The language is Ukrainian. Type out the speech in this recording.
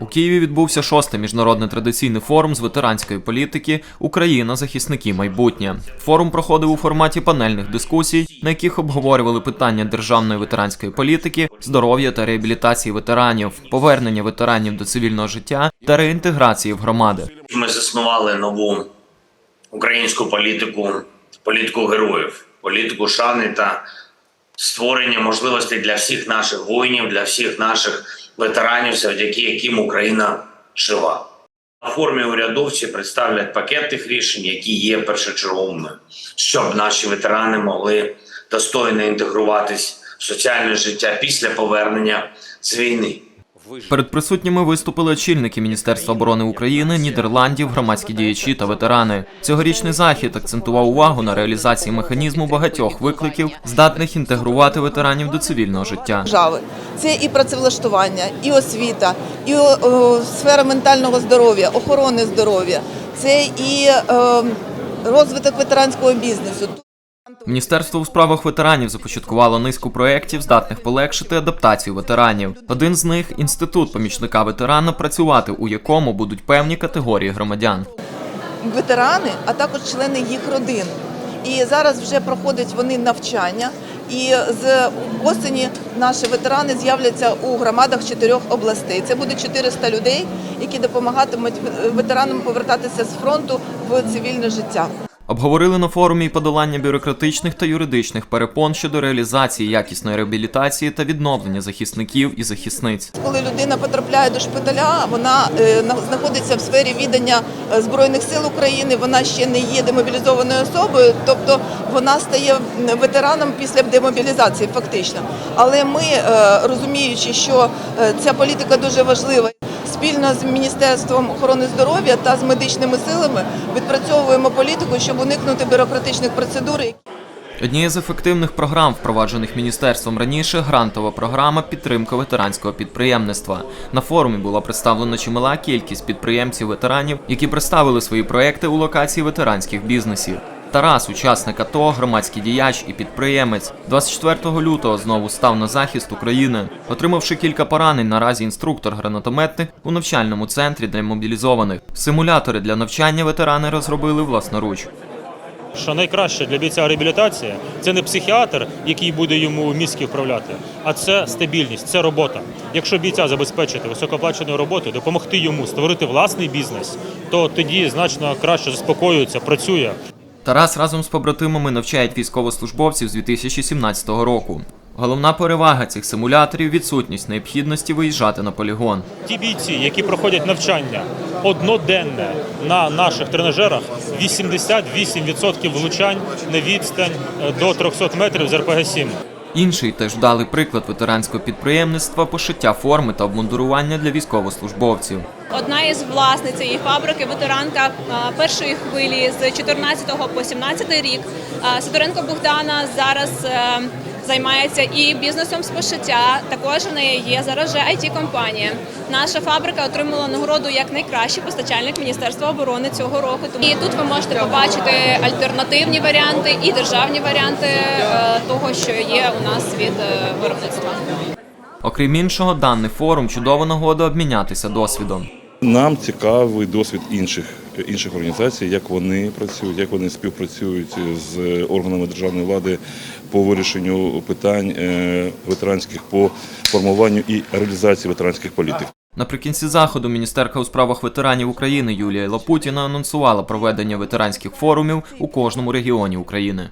У Києві відбувся шостий міжнародний традиційний форум з ветеранської політики Україна захисники майбутнє. Форум проходив у форматі панельних дискусій, на яких обговорювали питання державної ветеранської політики, здоров'я та реабілітації ветеранів, повернення ветеранів до цивільного життя та реінтеграції в громади. Ми заснували нову українську політику, політику героїв, політику шани та створення можливостей для всіх наших воїнів, для всіх наших ветеранів, завдяки яким Україна жива. На формі урядовці представлять пакет тих рішень, які є першочерговими, щоб наші ветерани могли достойно інтегруватись в соціальне життя після повернення з війни. Перед присутніми виступили очільники Міністерства оборони України, Нідерландів, громадські діячі та ветерани. Цьогорічний захід акцентував увагу на реалізації механізму багатьох викликів, здатних інтегрувати ветеранів до цивільного життя. Це і працевлаштування, і освіта, і о, о, сфера ментального здоров'я, охорони здоров'я, це і е, розвиток ветеранського бізнесу. Міністерство у справах ветеранів започаткувало низку проєктів, здатних полегшити адаптацію ветеранів. Один з них інститут помічника ветерана, працювати у якому будуть певні категорії громадян. Ветерани, а також члени їх родин. І зараз вже проходять вони навчання. І з осені наші ветерани з'являться у громадах чотирьох областей. Це буде 400 людей, які допомагатимуть ветеранам повертатися з фронту в цивільне життя. Обговорили на форумі подолання бюрократичних та юридичних перепон щодо реалізації якісної реабілітації та відновлення захисників і захисниць. Коли людина потрапляє до шпиталя, вона е, знаходиться в сфері відання е, збройних сил України. Вона ще не є демобілізованою особою, тобто вона стає ветераном після демобілізації, фактично. Але ми, е, розуміючи, що ця політика дуже важлива. Спільно з Міністерством охорони здоров'я та з медичними силами відпрацьовуємо політику, щоб уникнути бюрократичних процедур. Однією з ефективних програм, впроваджених міністерством раніше, грантова програма підтримка ветеранського підприємництва. На форумі була представлена чимала кількість підприємців-ветеранів, які представили свої проекти у локації ветеранських бізнесів. Тарас, учасник АТО, громадський діяч і підприємець, 24 лютого знову став на захист України, отримавши кілька поранень. Наразі інструктор-гранатометник у навчальному центрі для мобілізованих. Симулятори для навчання ветерани розробили власноруч. Що найкраще для бійця реабілітація це не психіатр, який буде йому мізки вправляти, а це стабільність, це робота. Якщо бійця забезпечити високооплаченою роботою, допомогти йому створити власний бізнес, то тоді значно краще заспокоюється, працює. Тарас разом з побратимами навчають військовослужбовців з 2017 року. Головна перевага цих симуляторів відсутність необхідності виїжджати на полігон. Ті бійці, які проходять навчання одноденне на наших тренажерах, 88% влучань на відстань е, до 300 метрів з РПГ-7. Інший теж вдалий приклад ветеранського підприємництва пошиття форми та обмундурування для військовослужбовців. Одна із власниць цієї фабрики, ветеранка першої хвилі з 14 по 17 рік. Сидоренко Богдана зараз е, займається і бізнесом з пошиття. Також в неї є зараз вже it компанія Наша фабрика отримала нагороду як найкращий постачальник Міністерства оборони цього року. І тут ви можете побачити альтернативні варіанти і державні варіанти е, того, що є у нас від е, виробництва. Окрім іншого, даний форум чудова нагода обмінятися досвідом. Нам цікавий досвід інших інших організацій, як вони працюють, як вони співпрацюють з органами державної влади по вирішенню питань е, ветеранських по формуванню і реалізації ветеранських політик. Наприкінці заходу міністерка у справах ветеранів України Юлія Лапутіна анонсувала проведення ветеранських форумів у кожному регіоні України.